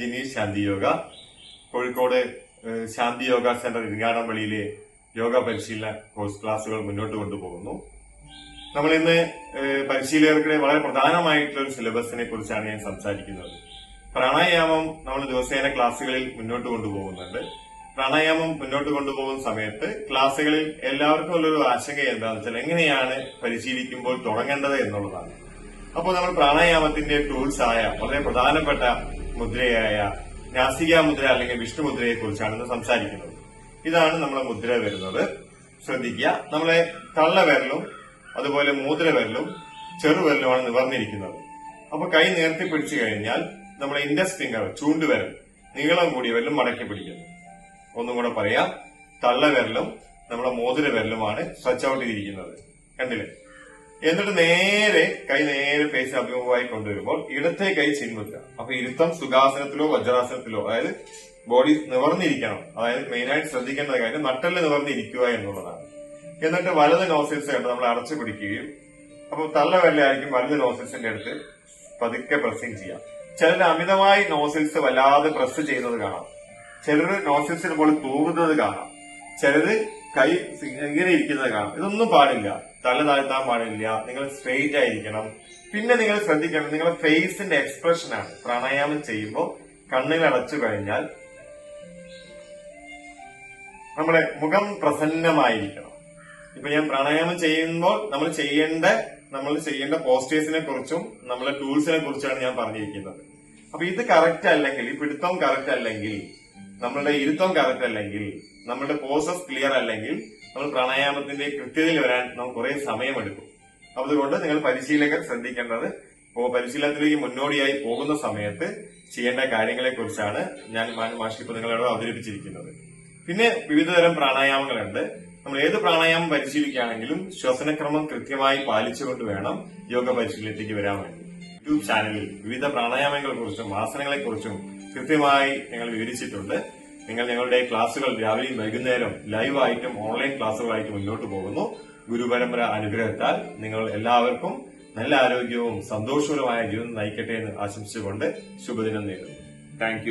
Jineesh Shanti Yoga. Kozhikode Shanti Yoga centre ഇരിങ്ങാടംപള്ളിയിലെ യോഗ പരിശീലന കോഴ്സ് ക്ലാസ്സുകൾ മുന്നോട്ട് കൊണ്ടുപോകുന്നു. നമ്മൾ ഇന്ന് പരിശീലകർക്കിടെ വളരെ പ്രധാനമായിട്ടുള്ള ഒരു സിലബസിനെ കുറിച്ചാണ് ഞാൻ സംസാരിക്കുന്നത്. പ്രാണായാമം നമ്മൾ ദിവസേന ക്ലാസ്സുകളിൽ മുന്നോട്ട് കൊണ്ടുപോകുന്നുണ്ട്. പ്രാണായാമം മുന്നോട്ട് കൊണ്ടുപോകുന്ന സമയത്ത് ക്ലാസ്സുകളിൽ എല്ലാവർക്കും ഉള്ളൊരു ആശങ്ക എന്താണെന്ന് വെച്ചാൽ എങ്ങനെയാണ് പരിശീലിക്കുമ്പോൾ തുടങ്ങേണ്ടത് എന്നുള്ളതാണ്. അപ്പോൾ നമ്മൾ പ്രാണായാമത്തിന്റെ ടൂൾസ് ആയ വളരെ പ്രധാനപ്പെട്ട മുദ്രയായ നാസിക മുദ്ര അല്ലെങ്കിൽ വിഷ്ണു മുദ്രയെ കുറിച്ചാണ് ഇന്ന് സംസാരിക്കുന്നത്. ഇതാണ് നമ്മളെ മുദ്ര വരുന്നത്. ശ്രദ്ധിക്കുക. നമ്മളെ തള്ള തള്ളവിരലും അതുപോലെ മൂത്രവിരലും ചെറുവിരലുമാണ് നിവർന്നിരിക്കുന്നത്. അപ്പൊ കൈ നേർത്തി പിടിച്ചു കഴിഞ്ഞാൽ നമ്മളെ ഇൻഡസ് ഫിംഗർ ചൂണ്ടുവിരൽ നീളം കൂടിയ വിരലും മടക്കി പിടിക്കുന്നു. ഒന്നും കൂടെ പറയാം. തള്ളവിരലും നമ്മളെ മോതിരവിരലുമാണ് സ്ട്രെച്ച് ഔട്ട് ചെയ്തിരിക്കുന്നത്. കണ്ടില്ലേ? എന്നിട്ട് നേരെ കൈ നേരെ ഫേസ് അഭിമുഖമായി കൊണ്ടുവരുമ്പോൾ ഇടത്തെ കൈ ചിന്മുദ്ര അപ്പൊ ഇരുത്തം സുഖാസനത്തിലോ വജ്രാസനത്തിലോ അതായത് ബോഡി നിവർന്നിരിക്കണം. അതായത് മെയിനായിട്ട് ശ്രദ്ധിക്കേണ്ട കാര്യം നട്ടൽ നിവർന്നിരിക്കുക എന്നുള്ളതാണ്. എന്നിട്ട് വലത് നോസിൽസ് കണ്ട് നമ്മൾ അടച്ചു പിടിക്കുകയും അപ്പൊ തള്ളവല്ലായിരിക്കും വലത് നോസിൽസിന്റെ അടുത്ത് പതുക്കെ പ്രസ്സിങ് ചെയ്യാം ചിലർ അമിതമായി നോസിൽസ് വല്ലാതെ പ്രസ് ചെയ്യുന്നത് കാണാം. ചിലർ നോസിൽസിന് പോലെ തൂകുന്നത് കാണാം. ചിലര് കൈ ഇങ്ങനെ ഇരിക്കുന്നത് കാണാം. ഇതൊന്നും പാടില്ല. തല താഴ്ത്താൻ പാടില്ല. നിങ്ങൾ സ്ട്രെയിറ്റ് ആയിരിക്കണം. പിന്നെ നിങ്ങൾ ശ്രദ്ധിക്കണം. നിങ്ങളുടെ ഫേസിന്റെ എക്സ്പ്രഷൻ ആണ്. പ്രാണായാമം ചെയ്യുമ്പോൾ കണ്ണുകൾ അടച്ചു കഴിഞ്ഞാൽ നമ്മുടെ മുഖം പ്രസന്നമായിരിക്കണം. ഇപ്പൊ ഞാൻ പ്രാണായാമം ചെയ്യുമ്പോൾ നമ്മൾ ചെയ്യേണ്ട നമ്മൾ ചെയ്യേണ്ട പോസ്റ്റേഴ്സിനെ കുറിച്ചും നമ്മളെ ടൂൾസിനെ കുറിച്ചാണ് ഞാൻ പറഞ്ഞിരിക്കുന്നത്. അപ്പൊ ഇത് കറക്റ്റ് അല്ലെങ്കിൽ ഈ പിടുത്തം കറക്റ്റ് അല്ലെങ്കിൽ നമ്മളുടെ ഇരുത്തം കറക്റ്റ് അല്ലെങ്കിൽ നമ്മളുടെ പോസസ് ക്ലിയർ അല്ലെങ്കിൽ നമ്മൾ പ്രാണായാമത്തിന്റെ കൃത്യതയിൽ വരാൻ നമുക്ക് കുറെ സമയമെടുക്കും. അതുകൊണ്ട് നിങ്ങൾ പരിശീലകർ ശ്രദ്ധിക്കേണ്ടത് പരിശീലനത്തിലേക്ക് മുന്നോടിയായി പോകുന്ന സമയത്ത് ചെയ്യേണ്ട കാര്യങ്ങളെ കുറിച്ചാണ് ഞാൻ മാഷി ഇപ്പൊ നിങ്ങളോട് അവതരിപ്പിച്ചിരിക്കുന്നത്. പിന്നെ വിവിധതരം പ്രാണായാമങ്ങളുണ്ട്. നമ്മൾ ഏത് പ്രാണായാമം പരിശീലിക്കുകയാണെങ്കിലും ശ്വസനക്രമം കൃത്യമായി പാലിച്ചുകൊണ്ട് വേണം യോഗ പരിശീലനത്തിലേക്ക് വരാൻ വേണ്ടി. യൂട്യൂബ് ചാനലിൽ വിവിധ പ്രാണായാമങ്ങളെ കുറിച്ചും ആസനങ്ങളെ കുറിച്ചും കൃത്യമായി ഞങ്ങൾ വിവരിച്ചിട്ടുണ്ട്. നിങ്ങൾ ഞങ്ങളുടെ ക്ലാസുകൾ രാവിലെയും വൈകുന്നേരം ലൈവായിട്ടും ഓൺലൈൻ ക്ലാസ്സുകളായിട്ടും മുന്നോട്ട് പോകുന്നു. ഗുരുപരമ്പര അനുഗ്രഹത്താൽ നിങ്ങൾ എല്ലാവർക്കും നല്ല ആരോഗ്യവും സന്തോഷകരമായ ജീവിതം നയിക്കട്ടെ എന്ന് ആശംസിച്ചുകൊണ്ട് ശുഭദിനം നേരുന്നു. താങ്ക്